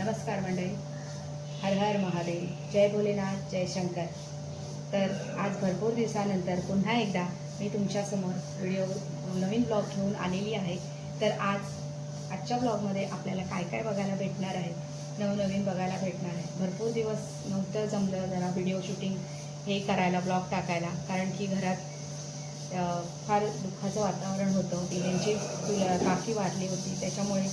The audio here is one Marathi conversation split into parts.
नमस्कार मंडळी. हर हर महादेव. जय भोलेनाथ जय शंकर. तर आज भरपूर दिवसानंतर पुन्हा एकदा मी तुमच्यासमोर व्हिडिओ नवीन ब्लॉग घेऊन आलेली आहे. तर आज आजच्या ब्लॉगमध्ये आपल्याला काय काय बघायला भेटणार आहे? नवनवीन बघायला भेटणार आहे. भरपूर दिवस नव्हतं जमलं जरा व्हिडिओ शूटिंग हे करायला ब्लॉग टाकायला. कारण की घरात फार दुःखाचं वातावरण होतं. दिल्यांची तुला काकी वाढली होती. त्याच्यामुळे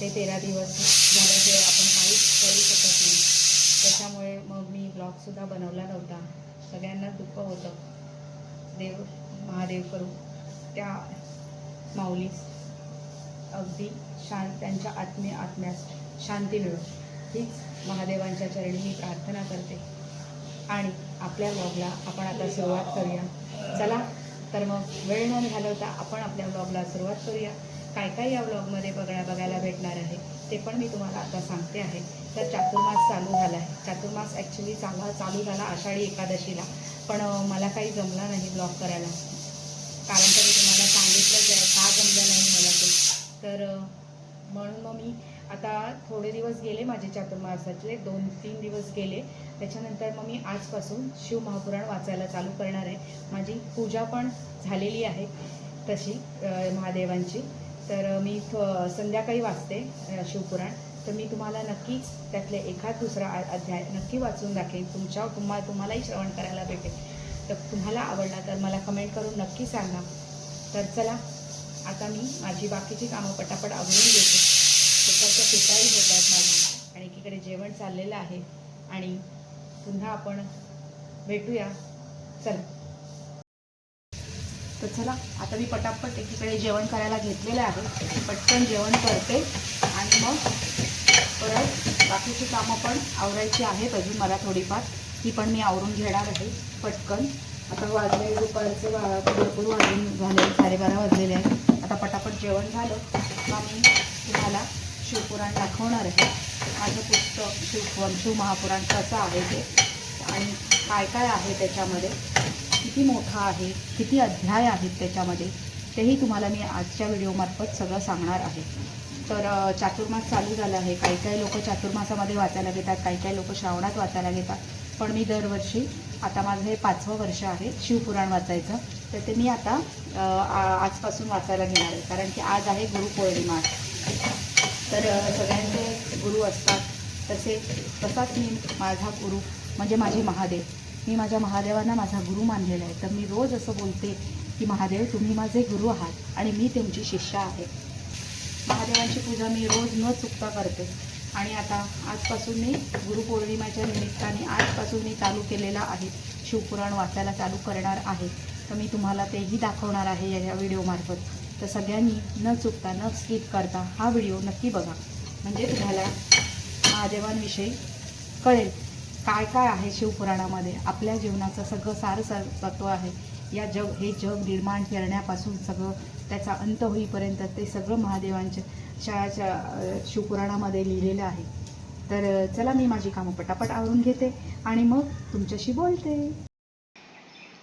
ते तेरा दिवस झाल्याशिवाय आपण काहीच करू शकत नाही. त्याच्यामुळे मग मी ब्लॉगसुद्धा बनवला नव्हता. सगळ्यांना दुःख होतं. देव महादेव करू. त्या माऊलीस अगदी शांत त्यांच्या आत्मे आत्म्यास शांती मिळो. हीच महादेवांच्या चरणी मी प्रार्थना करते. आणि आपल्या ब्लॉगला आपण आता सुरुवात करूया. चला तर मग वेळ न घालवता आपण आपल्या ब्लॉगला सुरुवात करूया. काय काय या ब्लॉगमध्ये बघा बघायला भेटणार आहे ते पण मी तुम्हाला आता सांगते आहे. तर चातुर्मास चालू झाला आहे चातुर्मास ॲक्च्युली चाला चालू झाला आषाढी एकादशीला. पण मला काही जमला नाही ब्लॉग करायला. कारण तर मी तुम्हाला सांगितलंच आहे का जमलं नाही मला ते. तर म्हणून मग मी आता थोडे दिवस गेले माझे चातुर्मासाचे दोन तीन दिवस गेले. त्याच्यानंतर मग मी आजपासून शिव महापुराण वाचायला चालू करणार आहे. माझी पूजा पण झालेली आहे तशी महादेवांची. तर मी संध्याकाळी वाचते शिवपुराण. तर मी तुम्हाला नक्कीच त्यातले एखाद दुसरा अध्याय नक्की वाचून दाखेन तुमच्या तुम्हा तुम्हालाही श्रवण करायला भेटेल. तर तुम्हाला आवडला तर मला कमेंट करून नक्की सांगा. तर चला आता मी माझी बाकीची कामं पटापट आवडून घेते. तिकडच्या पिठाही होत आहेत माझी आणि एकीकडे जेवण चाललेलं आहे. आणि पुन्हा आपण भेटूया. चला. तर चला आता मी पटापट एकीकडे जेवण करायला घेतलेलं आहे. पटकन जेवण करते. आणि मग परत बाकीची कामं पण आवरायची आहेत अजून मला थोडीफार. ती पण मी आवरून घेणार आहे पटकन. आता वाजले दुपारचे वा- भरपूर वाजून झाले साडेबारा वाजलेले आहेत. आता पटापट जेवण झालं. का मी तुम्हाला शिवपुराण दाखवणार आहे. माझं पुस्तक शिव शिवमहापुराण कसं आहे ते आणि काय काय आहे त्याच्यामध्ये. किती मोठा आहे किती अध्याय आहेत त्याच्यामध्ये तेही तुम्हाला मी आजच्या व्हिडिओमार्फत सगळं सांगणार आहे. तर चातुर्मास चालू झाला आहे. काही काही लोक चातुर्मासामध्ये वाचायला घेतात काही काही लोक श्रावणात वाचायला घेतात. पण मी दरवर्षी आता माझं हे पाचवं वर्ष आहे शिवपुराण वाचायचं तर ते मी आता आ- आजपासून वाचायला घेणार आहे. कारण की आज आहे गुरुपौर्णिमा तर सगळ्यांचे गुरु असतात. तसे तसाच मी माझा गुरु म्हणजे माझे महादेव. मी माझ्या महादेवांना माझा गुरु मानलेला आहे. तर मी रोज असं बोलते की महादेव तुम्ही माझे गुरु आहात आणि मी तुमची शिष्या आहे. महादेवांची पूजा मी रोज न चुकता करते. आणि आता आजपासून मी गुरुपौर्णिमेच्या निमित्ताने आजपासून मी चालू केलेला आहे. शिवपुराण वाचायला चालू करणार आहे. तर मी तुम्हाला तेही दाखवणार आहे या या व्हिडिओमार्फत तर सगळ्यांनी न चुकता न स्किप करता हा व्हिडिओ नक्की बघा. म्हणजे तुम्हाला महादेवांविषयी कळेल. काय काय आहे शिवपुराणामध्ये? आपल्या जीवनाचं सगळं सार सार तत्व आहे. या जग हे जग निर्माण करण्यापासून सगळं त्याचा अंत होईपर्यंत ते सगळं महादेवांच्या शाळाच्या शिवपुराणामध्ये लिहिलेलं आहे. तर चला मी माझी कामं पटापट आवरून घेते आणि मग तुमच्याशी बोलते.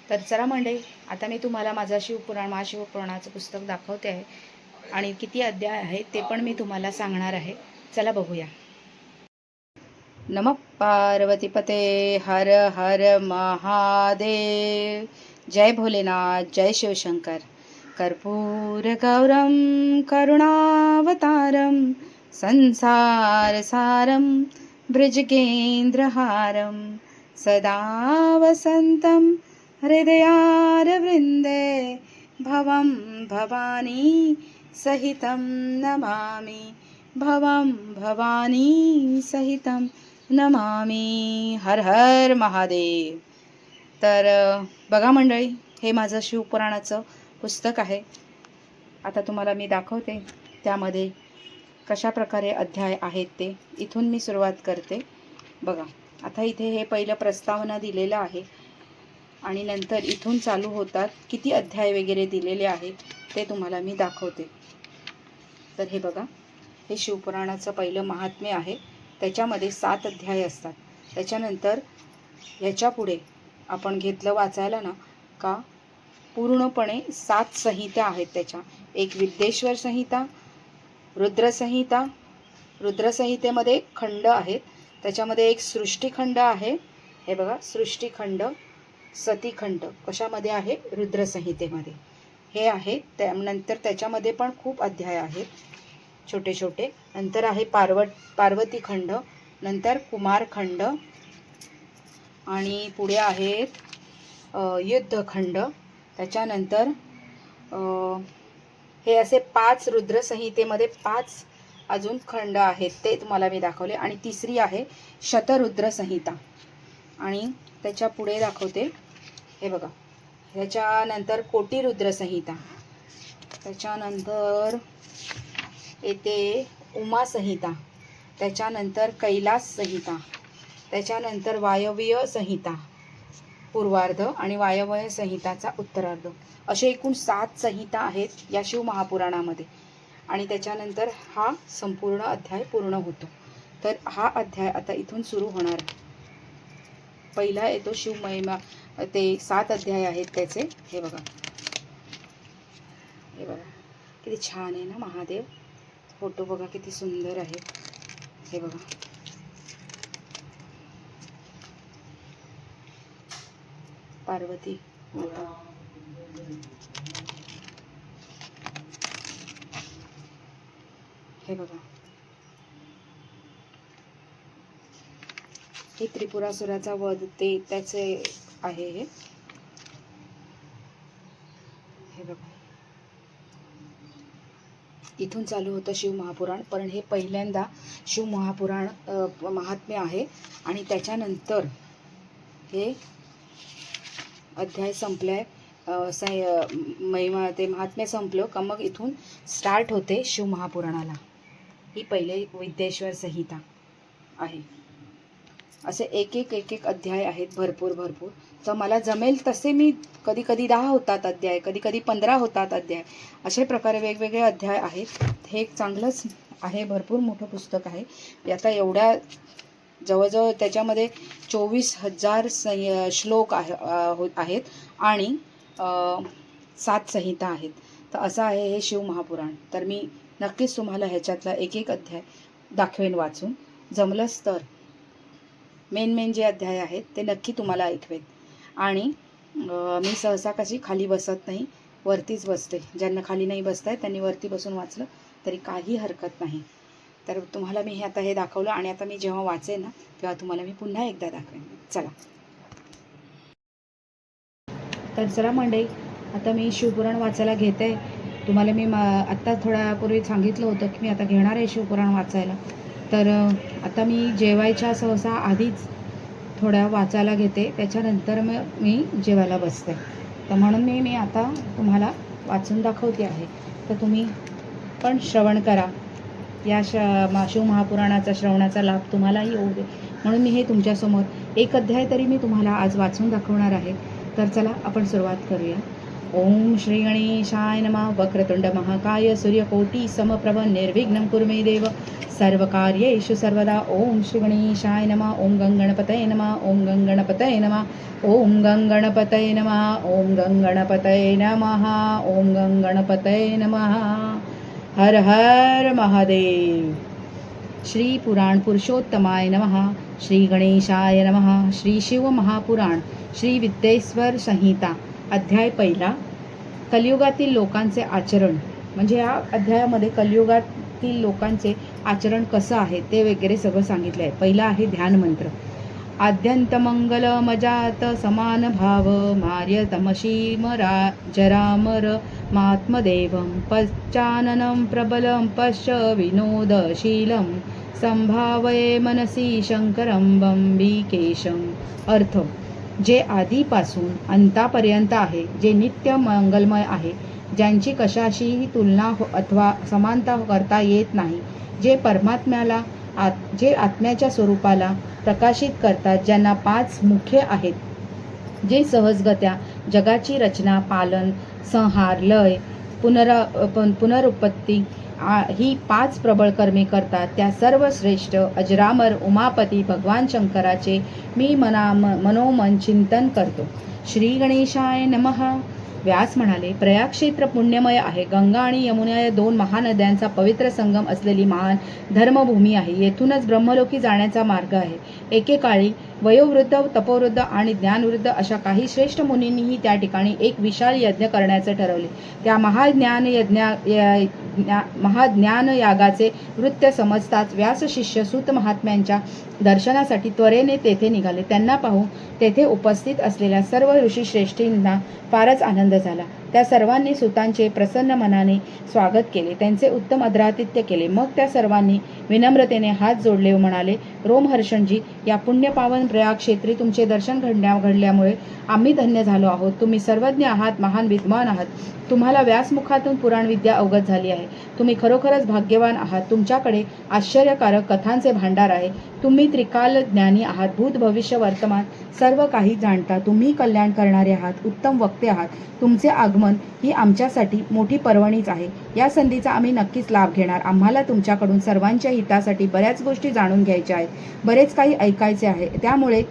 तर चला मंडे आता मी तुम्हाला माझा शिवपुराण महाशिवपुराणाचं पुस्तक दाखवते आहे. आणि किती अध्याय आहे ते पण मी तुम्हाला सांगणार आहे. चला बघूया. नम पार्वतीपते हर हर महादेव। जय भोलेनाथ जय शिवशंकर। कर्पूरगौरं करुणावतारं संसारसारं भृजगेन्द्रहारं सदा वसन्तं हृदयारवृन्दे भवं भवानी सहितं नमामि। भवं भवानी सहितं नमामी हर हर महादेव. तर बघा मंडळी हे माझं शिवपुराणाचं पुस्तक आहे. आता तुम्हाला मी दाखवते त्यामध्ये कशा प्रकारे अध्याय आहेत ते. इथून मी सुरुवात करते. बघा आता इथे हे पहिलं प्रस्तावना दिलेलं आहे. आणि नंतर इथून चालू होतात किती अध्याय वगैरे दिलेले आहेत ते तुम्हाला मी दाखवते. तर हे बघा हे शिवपुराणाचं पहिलं महात्म्य आहे. त्याच्यामध्ये सात अध्याय असतात. त्याच्यानंतर ह्याच्या पुढे आपण घेतलं वाचायला ना का पूर्णपणे सात संहिता आहेत त्याच्या. एक विद्येश्वर संहिता रुद्रसंहिता रुद्रसंहितेमध्ये खंड आहेत. त्याच्यामध्ये एक सृष्टीखंड आहे. हे बघा सृष्टीखंड सतीखंड कशामध्ये आहे? रुद्रसंहितेमध्ये. हे आहे त्यानंतर त्याच्यामध्ये पण खूप अध्याय आहेत. छोटे छोटे नंतर आहे पार्वत पार्वती खंड नंतर कुमारखंड आणि पुढे आहेत युद्धखंड त्याच्यानंतर हे असे पाच रुद्रसंहितेमध्ये पाच अजून खंड आहेत ते तुम्हाला मी दाखवले. आणि तिसरी आहे शतरुद्रसंहिता. आणि त्याच्या पुढे दाखवते हे बघा. ह्याच्यानंतर कोटीरुद्रसंहिता. त्याच्यानंतर येते उमा संहिता त्याच्यानंतर कैलास संहिता त्याच्यानंतर वायव्य संहिता पूर्वार्ध आणि वायव्य संहिताचा उत्तरार्ध. असे एकूण सात संहिता आहेत या शिवमहापुराणामध्ये आणि त्याच्यानंतर हा संपूर्ण अध्याय पूर्ण होतो. तर हा अध्याय आता इथून सुरू होणार पहिला येतो शिवमहिमा ते सात अध्याय आहेत त्याचे. हे बघा. हे बघा. किती छान आहे ना महादेव. फोटो बघा किती सुंदर आहे. हे बघा. पार्वती. माता हे बघा. हे त्रिपुरासुराचा वध ते त्याचे आहे हे हे बघा इथून चालू होतं शिवमहापुराण पण हे पहिल्यांदा शिवमहापुराण महात्म्य आहे. आणि त्याच्यानंतर हे अध्याय संपलाय. साय महिमा ते महात्म्य संपलं का मग इथून स्टार्ट होते शिवमहापुराणाला ही पहिले विद्येश्वर संहिता आहे. असे एक एक एक एक अध्याय आहेत भरपूर भरपूर. तर मला जमेल तसे मी कधी कधी दहा होतात अध्याय कधी कधी पंधरा होतात अध्याय. असे प्रकारे वेगवेगळे अध्याय आहेत. हे एक चांगलंच आहे. भरपूर मोठं पुस्तक आहे. आता एवढ्या जवळजवळ त्याच्यामध्ये चोवीस हजार संय श्लोक आहे हो-, आहेत. आणि सात संहिता आहेत. तर असं आहे हे शिव महापुराण. तर मी नक्कीच तुम्हाला ह्याच्यातला एक एक अध्याय दाखवेन वाचून. जमलंच तर. मेन मेन जे अध्याय आहेत ते नक्की तुम्हाला ऐकवेत. आणि मी सहसा कशी खाली बसत नाही वरतीच बसते. ज्यांना खाली नाही बसत आहे त्यांनी वरती बसून वाचलं तरी काही हरकत नाही. तर तुम्हाला मी हे आता हे दाखवलं आणि आता मी जेव्हा वाचेन ना तेव्हा तुम्हाला मी पुन्हा एकदा दाखवेन. चला. तर चला मंडई आता मी शिवपुराण वाचायला घेते. तुम्हाला मी आत्ता थोड्यापूर्वी सांगितलं होतं की मी आता घेणार आहे शिवपुराण वाचायला. तर आता मी जेवायच्या सहसा आधीच थोड्या वाचायला घेते. त्याच्यानंतर मग मी जेवायला बसते. तर म्हणून मी मी आता तुम्हाला वाचून दाखवते आहे. तर तुम्ही पण श्रवण करा. या श मा शिव महापुराणाचा श्रवणाचा लाभ तुम्हालाही होऊ दे. म्हणून मी हे तुमच्यासमोर एक अध्याय तरी मी तुम्हाला आज वाचून दाखवणार आहे. तर चला आपण सुरुवात करूया. ओम श्री गणेशाय नमः. वक्रतुंड महाकाय सूर्यकोटी समप्रभ निर्विघ्नं कुरु देव. सर्वकार्येषु सर्वदा ओम श्री गणेशाय नमः. ओम गंगणपतये नमः. ओम गंगणपतये नमः. ओम गंगणपतये नमः. ओम गंगणपतये नमः. ओम गंगणपतये नमः. हर हर महादेव. श्री पुराण पुरुषोत्तमाय नमः. श्री गणेशाय नमः. श्री शिव महापुराण. श्री विद्येश्वर संहिता. अध्याय पहिला कलियुगातील लोकांचे आचरण. म्हणजे या अध्यायामध्ये कलियुगातील लोकांचे आचरण कसं आहे ते वगैरे सगळं सांगितलं आहे. पहिला आहे ध्यानमंत्र आद्यंतमंगलमजात समान भाव मार्य तमशीम रा जरामर मात्मदेवं पश्चाननं प्रबलं पश्च विनोदशीलं संभावये मनसी शंकरं बंबिकेशं अर्थ. जे आधीपासून अंतापर्यंत आहे जे नित्य मंगलमय आहे ज्यांची कशाशीही तुलना हो अथवा समानता करता येत नाही जे परमात्म्याला आत जे आत्म्याच्या स्वरूपाला प्रकाशित करतात ज्यांना पाच मुख्य आहेत जे सहजगत्या जगाची रचना पालन संहार लय पुनरा पुनरुत्पत्ती ही पाच प्रबळ कर्मे करतात. त्या सर्व श्रेष्ठ अजरामर उमापती भगवान शंकराचे मी मना मनोमन चिंतन करतो. श्री गणेशाय नमः. व्यास म्हणाले प्रयाग क्षेत्र पुण्यमय आहे. गंगा आणि यमुना या दोन महानद्यांचा पवित्र संगम असलेली महान धर्मभूमी आहे. येथूनच ब्रह्मलोकी जाण्याचा मार्ग आहे. एकेकाळी वयोवृद्ध तपोवृद्ध आणि ज्ञानवृद्ध अशा काही श्रेष्ठ मुनींनीही त्या ठिकाणी एक विशाल यज्ञ करण्याचे ठरवले. त्या महाज्ञान यज्ञा ज्ञा- महाज्ञान यागाचे वृत्त समजताच व्यास शिष्य सूत महात्म्यांच्या दर्शनासाठी त्वरेने तेथे निघाले. त्यांना पाहून तेथे उपस्थित असलेल्या सर्व ऋषीश्रेष्ठींना फारच आनंद झाला. त्या सर्वांनी सुतांचे प्रसन्न मनाने स्वागत केले. त्यांचे उत्तम आदरातिथ्य केले. मग त्या सर्वांनी विनम्रतेने हात जोडले व म्हणाले रोमहर्षणजी या पुण्यपावन प्रयाग क्षेत्री तुमचे दर्शन घडण्या घडल्यामुळे आम्ही धन्य झालो आहोत. तुम्ही सर्वज्ञ आहात महान विद्वान आहात. तुम्हाला व्यासमुखातून पुराणविद्या अवगत झाली आहे. तुम्ही खरोखरच भाग्यवान आहात. तुमच्याकडे आश्चर्यकारक कथांचे भांडार आहे. तुम्ही त्रिकाल ज्ञानी आहात. भूत भविष्य वर्तमान सर्व काही जाणता. तुम्ही कल्याण करणारे आहात. उत्तम वक्ते आहात. तुमचे आग आगमन ही आमच्यासाठी मोठी पर्वणीच आहे. या संधीचा आम्ही नक्कीच लाभ घेणार. आम्हाला तुमच्याकडून सर्वांच्या हितासाठी बऱ्याच गोष्टी जाणून घ्यायच्या आहेत. बरेच काही ऐकायचे आहे. त्यामुळे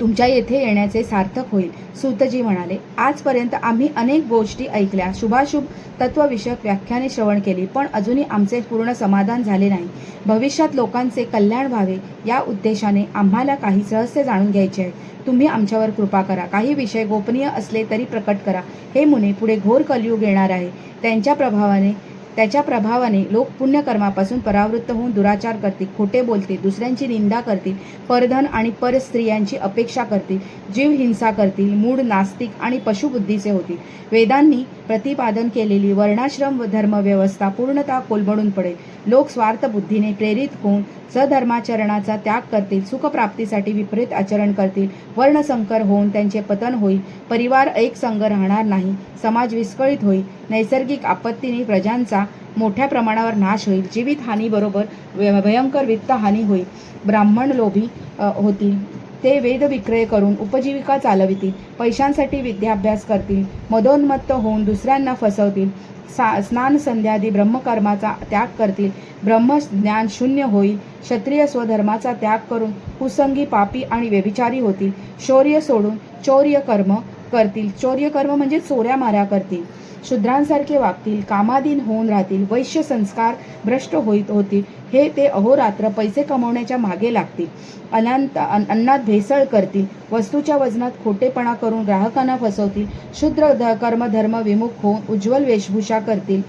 तुमच्या येथे येण्याचे सार्थक होईल सूतजी म्हणाले. आजपर्यंत आम्ही अनेक गोष्टी ऐकल्या. शुभाशुभ तत्वविषयक व्याख्याने श्रवण केली पण अजूनही आमचे पूर्ण समाधान झाले नाही. भविष्यात लोकांचे कल्याण व्हावे या उद्देशाने आम्हाला काही रहस्य जाणून घ्यायचे आहे. तुम्ही आमच्यावर कृपा करा. काही विषय गोपनीय असले तरी प्रकट करा. हे मुने पुढे घोर कलयुग येणार आहे. त्यांच्या प्रभावाने त्याच्या प्रभावाने लोक पुण्यकर्मापासून परावृत्त होऊन दुराचार करतील खोटे बोलतील दुसऱ्यांची निंदा करतील परधन आणि परस्त्रियांची अपेक्षा करतील जीव हिंसा करतील मूळ नास्तिक आणि पशुबुद्धीचे होतील. वेदांनी प्रतिपादन केलेली वर्णाश्रम धर्मव्यवस्था पूर्णतः कोलमडून पडेल. लोक स्वार्थ बुद्धीने प्रेरित होऊन सधर्माचरणाचा त्याग करतील सुखप्राप्तीसाठी विपरीत आचरण करतील वर्णसंकर होऊन त्यांचे पतन होईल परिवार एक संघ राहणार नाही समाज विस्कळीत होईल नैसर्गिक आपत्तीने प्रजांचा मोठ्या प्रमाणावर नाश होईल जीवित हानीबरोबर भयंकर वित्त हानी होईल ब्राह्मण लोभी होतील. ते वेद विक्रय करून उपजीविका चालवितील पैशांसाठी विद्याभ्यास करतील मदोन्मत्त होऊन दुसऱ्यांना फसवतील सा स्नान संध्यादी ब्रह्मकर्माचा त्याग करतील ब्रह्मज्ञान शून्य होईल क्षत्रिय स्वधर्माचा त्याग करून कुसंगी पापी आणि व्यभिचारी होतील शौर्य सोडून चौर्य कर्म करतील चौर्य कर्म म्हणजे चोऱ्या माऱ्या करतील. शूद्रांसारखे वागतील कामाधीन होऊन राहतील वैश्य संस्कार भ्रष्ट होईत होतील हे ते अहोरात्र पैसे कमवण्याच्या मागे लागतील. अनंत अन्नात भेसळ करतील वस्तूच्या वजनात खोटेपणा करून ग्राहकांना फसवतील शूद्र ध- कर्म धर्म विमुख होऊन उज्ज्वल वेशभूषा करतील.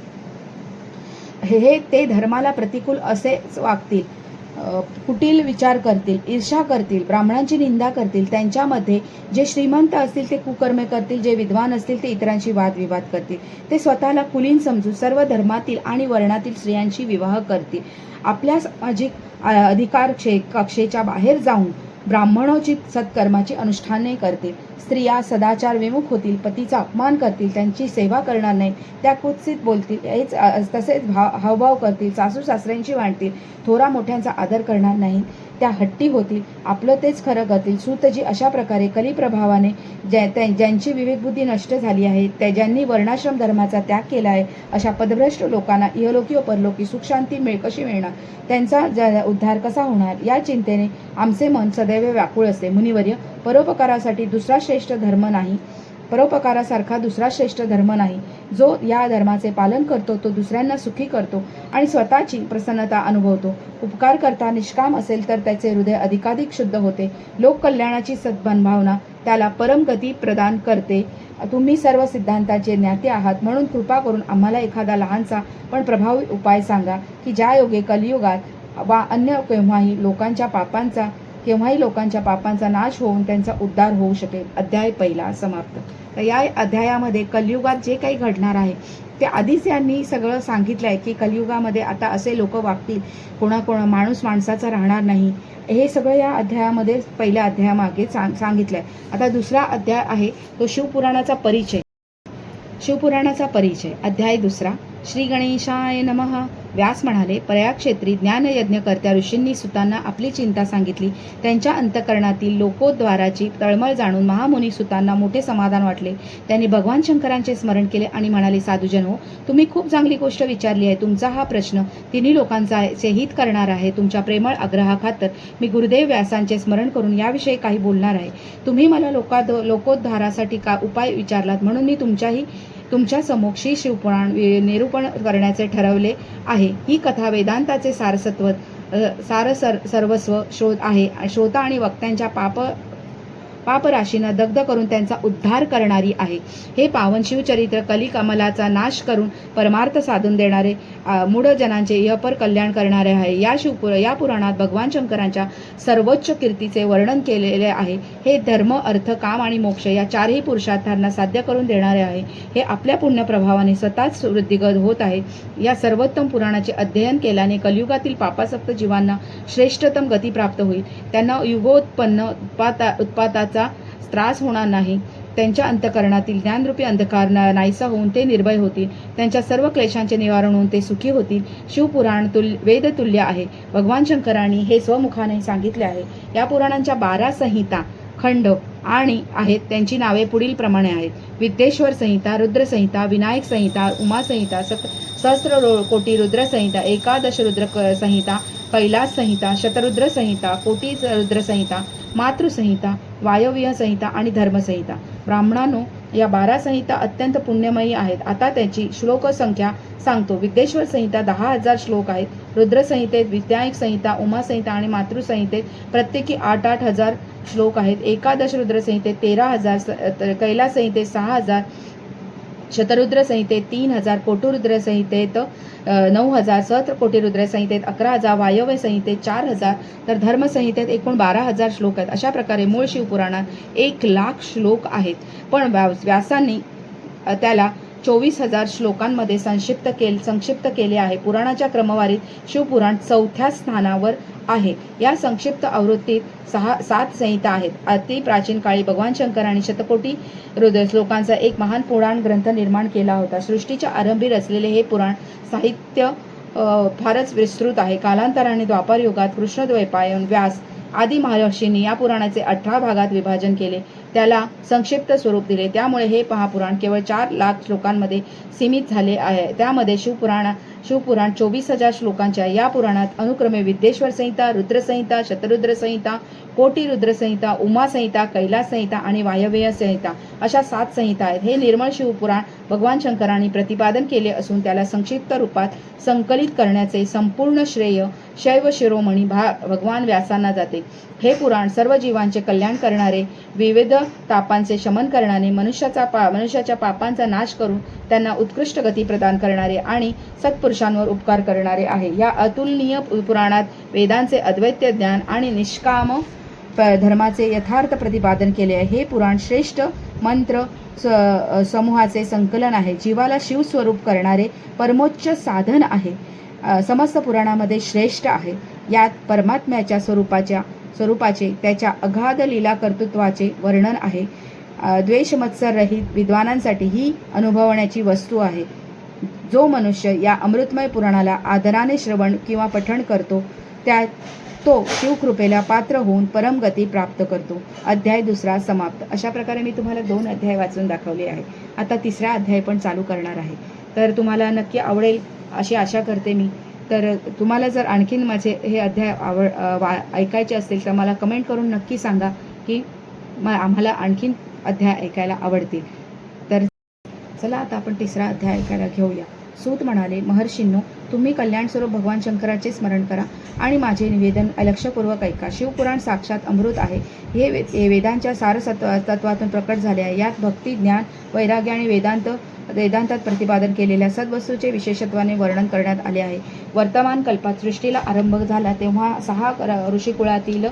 हे हे ते धर्माला प्रतिकूल असेच वागतील. कुटील विचार करतील ईर्षा करतील ब्राह्मणांची निंदा करतील त्यांच्यामध्ये जे श्रीमंत असतील ते कुकर्मे करतील जे विद्वान असतील ते इतरांशी वादविवाद करतील. ते स्वतःला कुलीन समजून सर्व धर्मातील आणि वर्णातील स्त्रियांशी विवाह करतील. आपल्या सामाजिक अधिकार क्षे कक्षेच्या बाहेर जाऊन ब्राह्मणोचित सत्कर्माची अनुष्ठाने करतील. स्त्रिया सदाचार विमुख होतील पतीचा अपमान करतील त्यांची सेवा करणार नाही त्या कुत्सित बोलतील हेच तसेच भाव हावभाव करतील सासू सासऱ्यांची वाढतील थोरा मोठ्यांचा आदर करणार नाही त्या हट्टी होतील. आपलं तेच खरं करतील सूतजी अशा प्रकारे कलिप्रभावाने ज्या त्या- ज्यांची विवेकबुद्धी नष्ट झाली आहे त्या ज्यांनी वर्णाश्रम धर्माचा त्याग केला आहे अशा पदभ्रष्ट लोकांना इहलोकी व परलोकी सुखशांती मिळ कशी मिळणार? त्यांचा ज- उद्धार कसा होणार? या चिंतेने आमचे मन सदैव व्याकुळ असते. मुनिवर्य परोपकारासाठी दुसरा श्रेष्ठ धर्म नाही. परोपकारासारखा दुसरा श्रेष्ठ धर्म नाही. जो या धर्माचे पालन करतो तो दुसऱ्यांना सुखी करतो आणि स्वतःची प्रसन्नता अनुभवतो. उपकार करता निष्काम असेल तर त्याचे हृदय अधिकाधिक शुद्ध होते. लोककल्याणाची सद्भावना त्याला परमगती प्रदान करते. तुम्ही सर्व सिद्धांताचे ज्ञाते आहात म्हणून कृपा करून आम्हाला एखादा लहानसा पण प्रभावी उपाय सांगा की ज्या योगे कलियुगात वा अन्य केव्हाही लोकांच्या पापांचा केव्हाही लोकांच्या पापांचा नाश होऊन त्यांचा उद्धार होऊ शकेल. अध्याय पहिला समाप्त. तर या अध्यायामध्ये कलियुगात जे काही घडणार आहे ते आधीच यांनी सगळं सांगितलं आहे की कलियुगामध्ये आता असे लोक वागतील. कोणाकोणा माणूस माणसाचा राहणार नाही. हे सगळं या अध्यायामध्ये पहिल्या अध्यायामागे सांग सांगितलं आहे आता दुसरा अध्याय आहे तो शिवपुराणाचा परिचय. शिवपुराणाचा परिचय. अध्याय दुसरा. श्री गणेशाय नमः. व्यास म्हणाले प्रयागक्षेत्री ज्ञानयज्ञकर्त्या ऋषींनी सुतांना आपली चिंता सांगितली. त्यांच्या अंतकरणातील लोकोद्वाराची तळमळ जाणून महामुनी सुतांना मोठे समाधान वाटले. त्यांनी भगवान शंकरांचे स्मरण केले आणि म्हणाले साधुजन हो तुम्ही खूप चांगली गोष्ट विचारली आहे. तुमचा हा प्रश्न तिन्ही लोकांचा हित करणार आहे. तुमच्या प्रेमळ आग्रहाखातर मी गुरुदेव व्यासांचे स्मरण करून याविषयी काही बोलणार आहे. तुम्ही मला लोकाद लोकोद्धारासाठी का उपाय विचारलात? म्हणून मी तुमच्याही तुमच्या समोक्षी शिवपुराण निरूपण करण्याचे ठरवले आहे. ही कथा वेदांताचे सारसत्व सारसर सार सर्वस्व शोध आहे. श्रोता आणि वक्त्यांच्या पाप पापराशीनं दग्ध करून त्यांचा उद्धार करणारी आहे. हे पावन शिवचरित्र कलिकमलाचा नाश करून परमार्थ साधून देणारे मूढजनांचे जनांचे यपर कल्याण करणारे आहे. या शिवपुर या पुराणात भगवान शंकरांच्या सर्वोच्च कीर्तीचे वर्णन केलेले आहे. हे धर्म अर्थ काम आणि मोक्ष या चारही पुरुषार्थांना साध्य करून देणारे आहे. हे आपल्या पुण्यप्रभावाने स्वतःच वृद्धिगत होत आहे. या सर्वोत्तम पुराणाचे अध्ययन केल्याने कलियुगातील पापासक्त जीवांना श्रेष्ठतम गती प्राप्त होईल. त्यांना युगोत्पन्न उत्पाता उत्पाताचा त्रास होणार नाही. त्यांच्या अंतकरणातील ज्ञानरूपी अंधकार नाहीसा होऊन ते निर्भय होतील. त्यांच्या सर्व क्लेशांचे निवारण होऊन ते सुखी होतील. शिवपुराण तुल्य वेदतुल्य आहे. भगवान शंकरांनी हे स्वमुखाने सांगितले आहे. या पुराणांच्या बारा संहिता खंड आणि आहेत. त्यांची नावे पुढील प्रमाणे आहेत. विद्येश्वर संहिता रुद्र संहिता विनायक संहिता उमा संहिता सत सहस्र कोटी रुद्र संहिता एकादश रुद्र संहिता कैलास संहिता शतरुद्र संहिता कोटी रुद्रसंहिता रुद्र संहिता मातृसंहिता वायव्य संहिता आणि धर्मसंहिता. ब्राह्मणांनो या बारा संहिता अत्यंत पुण्यमयी आहेत. आता त्याची श्लोक संख्या सांगतो. विद्येश्वर संहिता दहा हजार श्लोक आहेत. रुद्रसंहितेत विद्यायक संहिता उमासंहिता आणि मातृसंहितेत प्रत्येकी आठ आठ हजार श्लोक आहेत. एकादश रुद्रसंहितेत तेरा हजार स- त- सहा हजार शतरुद्र संहितेत तीन हजार कोटुरुद्र संहितेत नऊ हजार सहस्र कोटी रुद्र संहितेत अकरा हजार वायव्य संहितेत चार हजार तर धर्मसंहितेत एकूण बारा हजार श्लोक आहेत. अशा प्रकारे मूळ शिवपुराणात एक लाख श्लोक आहेत. पण व्यास व्यासांनी त्याला चोवीस हजार श्लोकांमध्ये संक्षिप्त केल संक्षिप्त केले आहे. पुराणाच्या क्रमवारीत शिवपुराण चौथ्या स्थानावर आहे. या संक्षिप्त आवृत्तीत सहा सात संहिता आहेत. अति प्राचीन काळी भगवान शंकरांनी शतकोटी हृदय श्लोकांचा एक महान पुराण ग्रंथ निर्माण केला होता. सृष्टीच्या आरंभी रचलेले हे पुराण साहित्य फारच विस्तृत आहे. कालांतराने द्वापार युगात कृष्णद्वैपायन व्यास आदी महर्षींनी या पुराणाचे अठरा भागात विभाजन केले. त्याला संक्षिप्त स्वरूप दिले. त्यामुळे हे महापुराण केवळ चार लाख श्लोकांमध्ये सीमित झाले आहे. त्यामध्ये शिवपुराण शिवपुराण चोवीस हजार श्लोकांच्या या पुराणात अनुक्रमे विद्येश्वर संहिता रुद्रसंहिता शतरुद्र संहिता कोटी रुद्रसंहिता उमा संहिता कैलास संहिता आणि वायव्य संहिता अशा सात संहिता आहेत. हे निर्मळ शिवपुराण भगवान शंकरांनी प्रतिपादन केले असून त्याला संक्षिप्त रूपात संकलित करण्याचे संपूर्ण श्रेय शैव शिरोमणी भा भगवान व्यासांना जाते. हे पुराण सर्व जीवांचे कल्याण करणारे विविध तापांचे शमन करणारे मनुष्याचा पा मनुष्याच्या पापांचा नाश करून त्यांना उत्कृष्ट गती प्रदान करणारे आणि पुरुषांवर उपकार करणारे आहे. या अतुलनीय पुराणात वेदांचे अद्वैत ज्ञान आणि निष्काम प- धर्माचे यथार्थ प्रतिपादन केले आहे. हे पुराण श्रेष्ठ मंत्र स- समूहाचे संकलन आहे. जीवाला शिवस्वरूप करणारे परमोच्च साधन आहे. समस्त पुराणामध्ये श्रेष्ठ आहे. यात परमात्म्याच्या स्वरूपाच्या स्वरूपाचे त्याच्या अगाध लीला कर्तृत्वाचे वर्णन आहे. अ, द्वेषमत्सररहित विद्वानांसाठी ही अनुभवण्याची वस्तू आहे. जो मनुष्य या अमृतमय पुराणाला आदराने श्रवण किंवा पठण करतो त्या तो शिवकृपेला पात्र होऊन परमगती प्राप्त करतो. अध्याय दुसरा समाप्त. अशा प्रकारे मी तुम्हाला दोन अध्याय वाचून दाखवले आहे. आता तिसरा अध्याय पण चालू करणार आहे. तर तुम्हाला नक्की आवडेल अशी आशा करते मी. तर तुम्हाला जर आणखीन माझे हे अध्याय आवड वा ऐकायचे असतील तर मला कमेंट करून नक्की सांगा की म आम्हाला आणखीन अध्याय ऐकायला आवडतील. चला आता आपण तिसरा अध्याय ऐकायला घेऊया. सूत म्हणाले महर्षींनो तुम्ही कल्याणस्वरूप भगवान शंकराचे स्मरण करा आणि माझे निवेदन लक्षपूर्वक ऐका. शिवपुराण साक्षात अमृत आहे. हे वे वेदांच्या सारसत्व तत्वातून प्रकट झाले आहे. यात भक्ती ज्ञान वैराग्य आणि वेदांत वेदांतात प्रतिपादन केलेल्या सद्वस्तूचे विशेषत्वाने वर्णन करण्यात आले आहे. वर्तमान कल्पात सृष्टीला आरंभ झाला तेव्हा सहा र- ऋषिकुळातील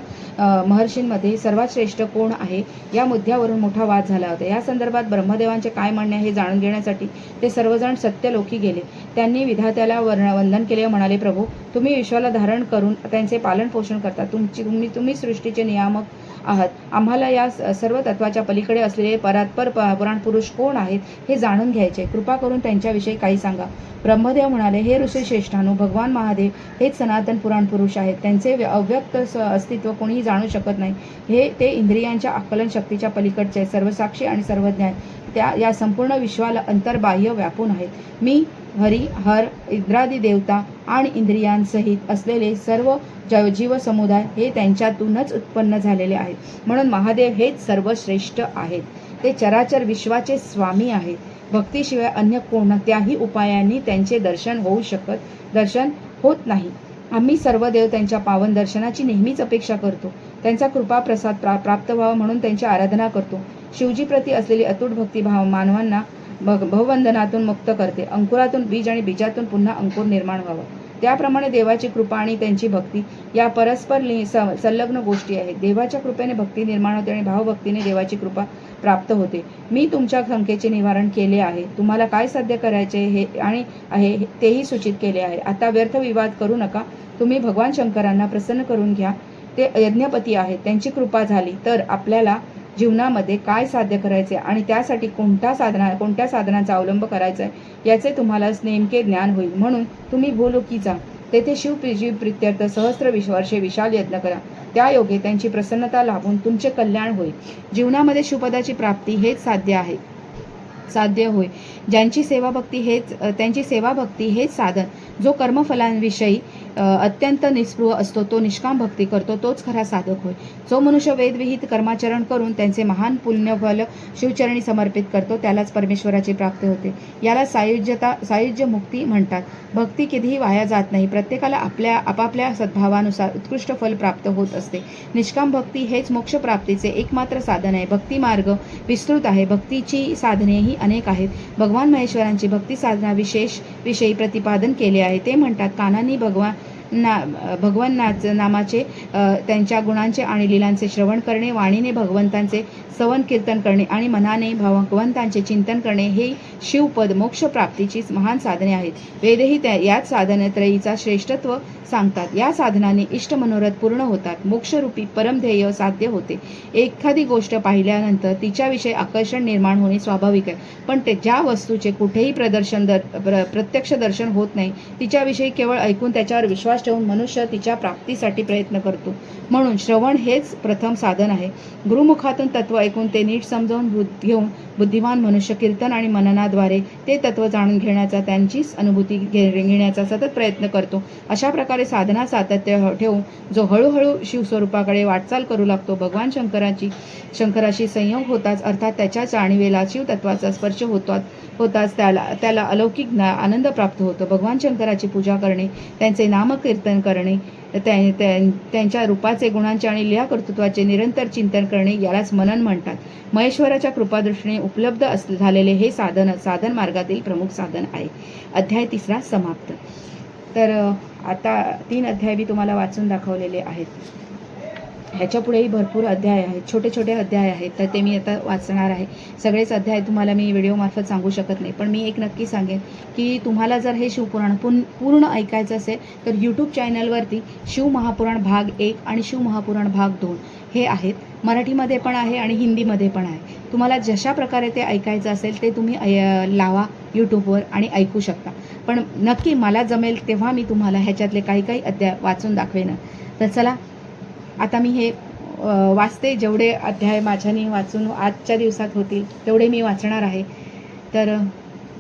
महर्षींमध्ये सर्वात श्रेष्ठ कोण आहे? या मुद्द्यावरून मोठा वाद झाला होता. या संदर्भात ब्रह्मदेवांचे काय म्हणणे हे जाणून घेण्यासाठी ते सर्वजण सत्यलोकी गेले. त्यांनी विधात्याला वर्ण वंदन केले. म्हणाले प्रभू तुम्ही विश्वाला धारण करून त्यांचे पालन पोषण करता. तुमची तुम्ही तुम्ही सृष्टीचे नियामक आहात. आम्हाला या स- सर्व तत्वाच्या पलीकडे असलेले परात्पर प- पुराण पुरुष कोण आहेत हे जाणून घ्यायचे. कृपा करून त्यांच्याविषयी काही सांगा. ब्रह्मदेव म्हणाले हे ऋषी श्रेष्ठानो भगवान महादेव हेच सनातन पुराण पुरुष आहेत. त्यांचे व्य- अव्यक्त स- अस्तित्व कोणीही जाणू शकत नाही. हे ते इंद्रियांच्या आकलन शक्तीच्या पलीकडचे आहेत, सर्वसाक्षी आणि सर्वज्ञ आहेत. त्या या संपूर्ण विश्वाला अंतर्बाह्य व्यापून आहेत. मी हरी हर इंद्रादी देवता आणि इंद्रियांसहित असलेले सर्व ज- जीव समुदाय हे त्यांच्यातूनच उत्पन्न झालेले आहेत. म्हणून महादेव हेच सर्वश्रेष्ठ आहेत. ते चराचर विश्वाचे स्वामी आहेत. भक्तीशिवाय अन्य कोणत्याही उपायांनी त्यांचे दर्शन होऊ शकत दर्शन होत नाही. आम्ही सर्व देव त्यांच्या पावन दर्शनाची नेहमीच अपेक्षा करतो. त्यांचा कृपा प्रसाद प्रा प्राप्त व्हावा म्हणून त्यांची आराधना करतो. शिवजीप्रती असलेली अतूट भक्तिभाव मानवांना मग भवबंधनातून मुक्त करते. अंकुरातून बीज आणि बीजातून पुन्हा अंकुर निर्माण व्हावा. त्याप्रमाणे देवाची कृपा आणि त्यांची भक्ती या परस्पर संलग्न गोष्टी आहेत. देवाच्या कृपेने भक्ती निर्माण होते आणि भावभक्तीने देवाची कृपा प्राप्त होते. मी तुमच्या शंकेचे निवारण केले आहे. तुम्हाला काय साध्य करायचे हे आणि आहे हे- तेही सूचित केले आहे. आता व्यर्थ विवाद करू नका. तुम्ही भगवान शंकरांना प्रसन्न करून घ्या. ते यज्ञपती आहेत. त्यांची कृपा झाली. तर आपल्याला जीवनामध्ये काय साध्य करायचे आणि त्यासाठी कोणत्या साधना कोणत्या साधनांचा अवलंब करायचा आहे याचे तुम्हाला नेमके ज्ञान होईल. म्हणून तुम्ही भूलोकी तेथे शिवप्रीजी प्रित्यर्थ सहस्त्र विश वर्षे विशाल यत्न करा. त्या योगे त्यांची प्रसन्नता लाभून तुमचे कल्याण होईल. जीवनामध्ये शिवपदाची प्राप्ती हेच साध्य आहे. साध्य होय. ज्यांची सेवाभक्ती हेच त्यांची सेवाभक्ती हेच साधन. जो कर्मफलांविषयी अत्यंत निस्पृह असतो तो निष्काम भक्ती करतो तोच खरा साधक होय. जो मनुष्य वेदविहित कर्माचरण करून त्यांचे महान पुण्यफल शिवचरणी समर्पित करतो त्यालाच परमेश्वराची प्राप्ती होते. याला सायुज्यता सायुज्य मुक्ती म्हणतात. भक्ती कधीही वाया जात नाही प्रत्येकाला आपल्या आपापल्या सद्भावानुसार उत्कृष्ट फल प्राप्त होत असते. निष्काम भक्ती हेच मोक्षप्राप्तीचे एकमात्र साधन आहे. भक्ती मार्ग विस्तृत आहे. भक्तीची साधनेही अनेक आहेत. भगवान महेश्वरांची भक्ती साधना विशेष विषयी प्रतिपादन केले आहे. ते म्हणतात कानांनी भगवान ना भगवान नाच नामाचे त्यांच्या गुणांचे आणि लीलांचे श्रवण करणे वाणीने भगवंतांचे सवन कीर्तन करणे आणि मनाने भगवंतांचे चिंतन करणे हे शिवपद मोक्षप्राप्तीची महान साधने आहेत. वेदही त्या याच साधनत्रयीचा श्रेष्ठत्व सांगतात. या साधनाने इष्ट मनोरथ पूर्ण होतात. मोक्षरूपी परमध्येय साध्य होते. एखादी गोष्ट पाहिल्यानंतर तिच्याविषयी आकर्षण निर्माण होणे स्वाभाविक आहे. पण ते ज्या वस्तूचे कुठेही प्रदर्शन दर प्र, प्रत्यक्ष दर्शन होत नाही तिच्याविषयी केवळ ऐकून त्याच्यावर विश्वास ठेवून मनुष्य तिच्या प्राप्तीसाठी प्रयत्न करतो. म्हणून श्रवण हेच प्रथम साधन आहे. गुरुमुखातून तत्व ऐकून ते नीट समजावून घेऊन बुद्धिमान मनुष्य कीर्तन आणि मननाद्वारे ते तत्व जाणून घेण्याचा त्यांचीच अनुभूती घे घेण्याचा सतत प्रयत्न करतो. अशा प्रकारे साधना सातत्य ठेवून जो हळूहळू शिवस्वरूपाकडे वाटचाल करू लागतो भगवान शंकराची शंकराशी संयोग होताच अर्थात त्याच्या जाणीवेला शिवतत्वाचा स्पर्श होतात होताच त्याला त्याला अलौकिक आनंद प्राप्त होतो. भगवान शंकराची पूजा करणे त्यांचे नामक कीर्तन करणे त्यांच्या रूपाचे गुणांचे आणि लिहा कर्तृत्वाचे निरंतर चिंतन करणे यालाच मनन म्हणतात. महेश्वराच्या कृपादृष्टीने उपलब्ध अस झालेले हे साधन साधन मार्गातील प्रमुख साधन आहे. अध्याय तिसरा समाप्त. तर आता तीन अध्याय मी तुम्हाला वाचून दाखवलेले आहेत. ह्याच्यापुढेही भरपूर अध्याय आहेत छोटे छोटे अध्याय आहेत तर ते मी आता वाचणार आहे. सगळेच अध्याय तुम्हाला मी व्हिडिओमार्फत सांगू शकत नाही पण मी एक नक्की सांगेन की तुम्हाला जर हे शिवपुराण पूर्ण पूर्ण ऐकायचं असेल तर यूट्यूब चॅनलवरती शिवमहापुराण भाग एक आणि शिवमहापुराण भाग दोन हे आहेत. मराठीमध्ये पण आहे आणि हिंदीमध्ये पण आहे. तुम्हाला जशा प्रकारे ते ऐकायचं असेल ते तुम्ही लावा यूट्यूबवर आणि ऐकू शकता. पण नक्की मला जमेल तेव्हा मी तुम्हाला ह्याच्यातले काही काही अध्याय वाचून दाखवेन. तर चला आता मी हे वाचते जेवढे अध्याय माझ्यानी वाचून आजच्या दिवसात होतील तेवढे मी वाचणार आहे. तर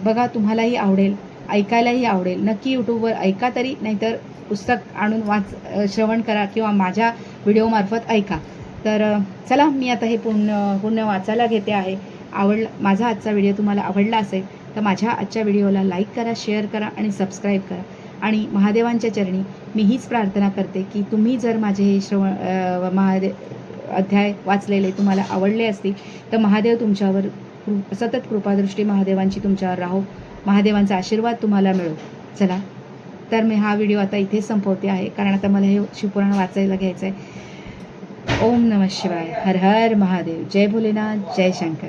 बघा तुम्हालाही आवडेल ऐकायलाही आवडेल. नक्की यूट्यूबवर ऐका तरी नाहीतर पुस्तक आणून वाच श्रवण करा किंवा माझ्या व्हिडिओमार्फत ऐका. तर चला मी आता हे पूर्ण पूर्ण वाचायला घेते आहे. आवड माझा आजचा व्हिडिओ तुम्हाला आवडला असेल तर माझ्या आजच्या व्हिडिओला लाईक करा शेअर करा आणि सबस्क्राईब करा. आणि महादेवांच्या चरणी मी हीच प्रार्थना करते की तुम्ही जर माझे हे श्रवण महादेव महादे अध्याय वाचलेले तुम्हाला आवडले असतील तर महादेव तुमच्यावर कृ- सतत कृपादृष्टी महादेवांची तुमच्यावर राहो. महादेवांचा आशीर्वाद तुम्हाला मिळो. चला तर मी हा व्हिडिओ आता इथेच संपवते आहे कारण आता मला हे शिवपुराण वाचायला घ्यायचं आहे ओम नमः शिवाय. हर हर महादेव. जय भोलेनाथ. जय शंकर.